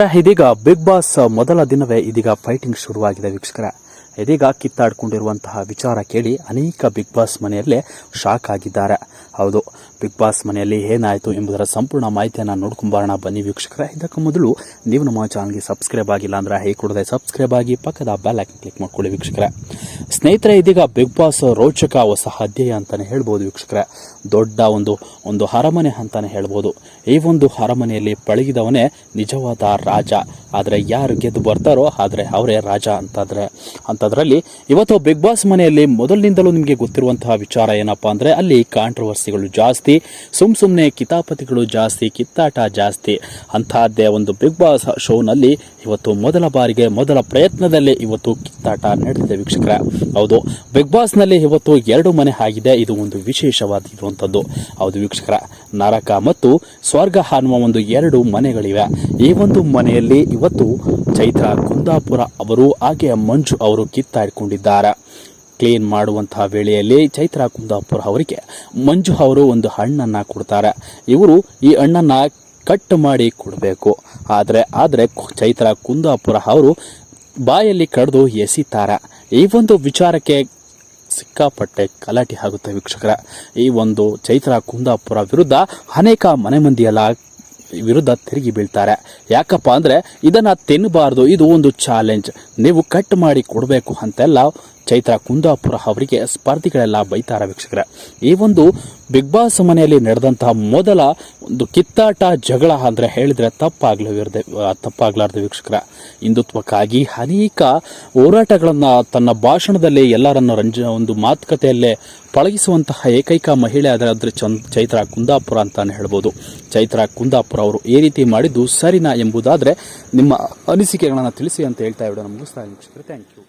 ಇದೀಗ big boss ಮೊದಲ ದಿನವೇ ಇದೀಗ ಫೈಟಿಂಗ್ ಶುರುವಾಗಿದೆ ವೀಕ್ಷಕರ. ಇದೀಗ ಕಿತ್ತಾಡ್ಕೊಂಡಿರುವಂತಹ ವಿಚಾರ ಕೇಳಿ ಅನೇಕ ಬಿಗ್ ಬಾಸ್ ಮನೆಯಲ್ಲೇ ಶಾಕ್ ಆಗಿದ್ದಾರೆ. ಹೌದು, ಬಿಗ್ ಬಾಸ್ ಮನೆಯಲ್ಲಿ ಏನಾಯಿತು ಎಂಬುದರ ಸಂಪೂರ್ಣ ಮಾಹಿತಿಯನ್ನು ನೋಡ್ಕೊಂಬಾರಣ ಬನ್ನಿ ವೀಕ್ಷಕರ. ಇದಕ್ಕೂ ಮೊದಲು ನೀವು ನಮ್ಮ ಚಾನಲ್ಗೆ ಸಬ್ಸ್ಕ್ರೈಬ್ ಆಗಿಲ್ಲ ಅಂದ್ರೆ ಹೇಗೆ ಕೊಡದೆ ಸಬ್ಸ್ಕ್ರೈಬ್ ಆಗಿ ಪಕ್ಕದ ಬೆಲ್ ಐಕನ್ ಕ್ಲಿಕ್ ಮಾಡ್ಕೊಳ್ಳಿ ವೀಕ್ಷಕರ. ಸ್ನೇಹಿತರೆ, ಇದೀಗ ಬಿಗ್ ಬಾಸ್ ರೋಚಕ ಹೊಸ ಅಧ್ಯಯ ಅಂತಾನೆ ಹೇಳ್ಬೋದು ವೀಕ್ಷಕರ. ದೊಡ್ಡ ಒಂದು ಒಂದು ಅರಮನೆ ಅಂತಾನೆ ಹೇಳ್ಬೋದು. ಈ ಒಂದು ಅರಮನೆಯಲ್ಲಿ ಪಳಗಿದವನೇ ನಿಜವಾದ ರಾಜ. ಆದರೆ ಯಾರು ಗೆದ್ದು ಬರ್ತಾರೋ ಆದರೆ ಅವರೇ ರಾಜ ಅಂತಾದ್ರೆ. ಅಂಥದ್ರಲ್ಲಿ ಇವತ್ತು ಬಿಗ್ ಬಾಸ್ ಮನೆಯಲ್ಲಿ ಮೊದಲಿನಿಂದಲೂ ನಿಮಗೆ ಗೊತ್ತಿರುವಂತಹ ವಿಚಾರ ಏನಪ್ಪಾ ಅಂದ್ರೆ ಅಲ್ಲಿ ಕಾಂಟ್ರವರ್ಸಿಗಳು ಜಾಸ್ತಿ, ಸುಮ್ ಸುಮ್ಮನೆ ಕಿತಾಪತಿಗಳು ಜಾಸ್ತಿ, ಕಿತ್ತಾಟ ಜಾಸ್ತಿ. ಅಂತಹದ್ದೇ ಒಂದು ಬಿಗ್ ಬಾಸ್ ಶೋನಲ್ಲಿ ಇವತ್ತು ಮೊದಲ ಬಾರಿಗೆ, ಮೊದಲ ಪ್ರಯತ್ನದಲ್ಲಿ ಇವತ್ತು ಕಿತ್ತಾಟ ನಡೆದಿದೆ ವೀಕ್ಷಕರ. ಹೌದು ಬಿಗ್ ಬಾಸ್ನಲ್ಲಿ ಇವತ್ತು ಎರಡು ಮನೆ ಆಗಿದೆ, ಇದು ಒಂದು ವಿಶೇಷವಾಗಿರುವಂತದ್ದು ಹೌದು ವೀಕ್ಷಕರ. ನರಕ ಮತ್ತು ಸ್ವರ್ಗ ಅನ್ನುವ ಒಂದು ಎರಡು ಮನೆಗಳಿವೆ. ಈ ಒಂದು ಮನೆಯಲ್ಲಿ ಇವತ್ತು ಚೈತ್ರ ಕುಂದಾಪುರ ಅವರು ಹಾಗೆ ಮಂಜು ಅವರು ಕಿತ್ತಾಡಿಕೊಂಡಿದ್ದಾರೆ. ಕ್ಲೀನ್ ಮಾಡುವಂತಹ ವೇಳೆಯಲ್ಲಿ ಚೈತ್ರ ಕುಂದಾಪುರ ಅವರಿಗೆ ಮಂಜು ಅವರು ಒಂದು ಹಣ್ಣನ್ನು ಕೊಡ್ತಾರೆ. ಇವರು ಈ ಹಣ್ಣನ್ನು ಕಟ್ ಮಾಡಿ ಕೊಡಬೇಕು. ಆದರೆ ಆದರೆ ಚೈತ್ರ ಕುಂದಾಪುರ ಅವರು ಬಾಯಲ್ಲಿ ಕಡಿದು ಎಸಿತಾರೆ. ಈ ಒಂದು ವಿಚಾರಕ್ಕೆ ಸಿಕ್ಕಾಪಟ್ಟೆ ಗಲಾಟೆ ಆಗುತ್ತೆ ವೀಕ್ಷಕರ. ಈ ಒಂದು ಚೈತ್ರ ಕುಂದಾಪುರ ವಿರುದ್ಧ ಅನೇಕ ಮನೆ ಮಂದಿಯೆಲ್ಲ ವಿರುದ್ಧ ತಿರುಗಿ ಬೀಳ್ತಾರೆ. ಯಾಕಪ್ಪ ಅಂದ್ರೆ ಇದನ್ನ ತಿನ್ನಬಾರ್ದು ಇದು ಒಂದು ಚಾಲೆಂಜ್ ನೀವು ಕಟ್ ಮಾಡಿ ಕೊಡಬೇಕು ಅಂತೆಲ್ಲ ಚೈತ್ರ ಕುಂದಾಪುರ ಅವರಿಗೆ ಸ್ಪರ್ಧಿಗಳೆಲ್ಲ ಬೈತಾರ ವೀಕ್ಷಕರ. ಈ ಒಂದು ಬಿಗ್ ಬಾಸ್ ಮನೆಯಲ್ಲಿ ನಡೆದಂತಹ ಮೊದಲ ಒಂದು ಕಿತ್ತಾಟ ಜಗಳ ಅಂದ್ರೆ ಹೇಳಿದ್ರೆ ತಪ್ಪಾಗ್ಲವಿರದೆ ತಪ್ಪಾಗ್ಲಾರ್ದು ವೀಕ್ಷಕರ. ಹಿಂದುತ್ವಕ್ಕಾಗಿ ಅನೇಕ ಹೋರಾಟಗಳನ್ನ ತನ್ನ ಭಾಷಣದಲ್ಲಿ ಎಲ್ಲರನ್ನ ರಂಜ, ಒಂದು ಮಾತುಕತೆಯಲ್ಲೇ ಪಳಗಿಸುವಂತಹ ಏಕೈಕ ಮಹಿಳೆ ಆದರೆ ಅದ್ರ ಚೈತ್ರ ಕುಂದಾಪುರ ಅಂತಾನೆ ಹೇಳ್ಬೋದು. ಚೈತ್ರ ಕುಂದಾಪುರ ಅವರು ಈ ರೀತಿ ಮಾಡಿದ್ದು ಸರಿನಾ ಎಂಬುದಾದ್ರೆ ನಿಮ್ಮ ಅನಿಸಿಕೆಗಳನ್ನು ತಿಳಿಸಿ ಅಂತ ಹೇಳ್ತಾ ಇರೋಣ ಸಹ ವೀಕ್ಷಕರೇ. Thank you